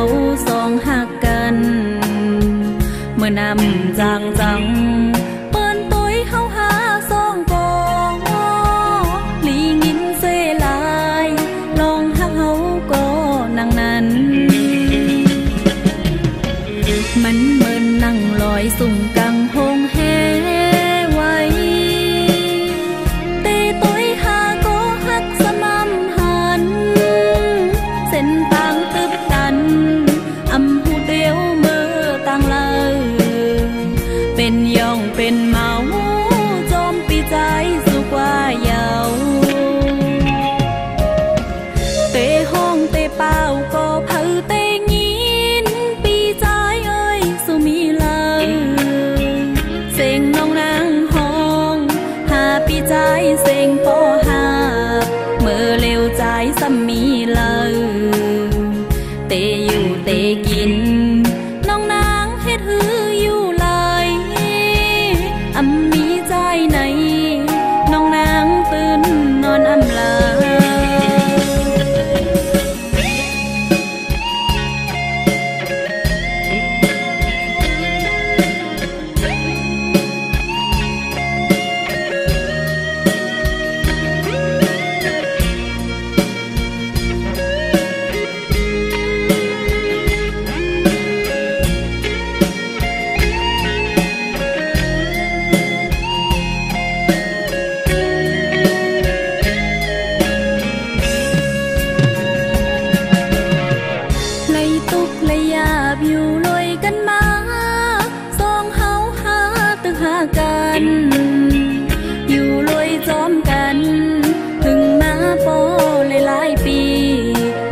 เขาสองหักกัน เมื่อนำจางจังเปิ้นตุ้ยเขาหาสองกองลีงินเสลายลองหักเขาก็นังนั้น มันเมินนั่งลอยสุ่มกังหงแหไวตีตุ้ยหาก็หักสมำหัน เส้นทางตึ มี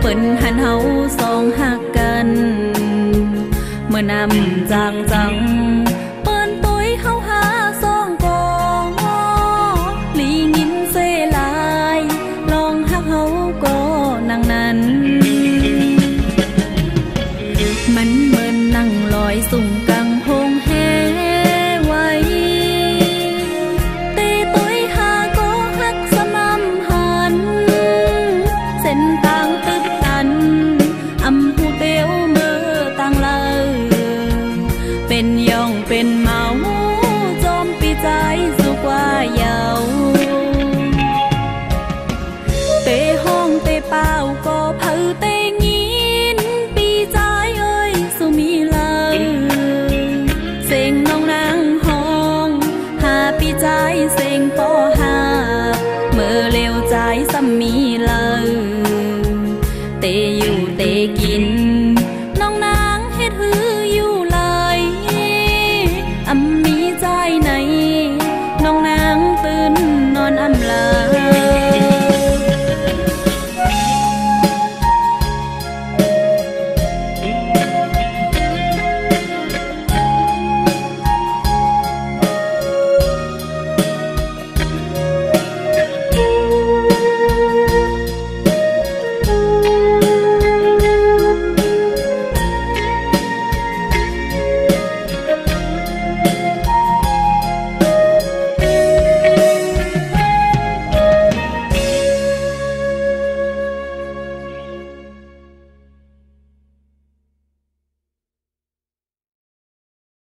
ปิ้นหันเฮาสองหักกัน เมื่อนำจางจัง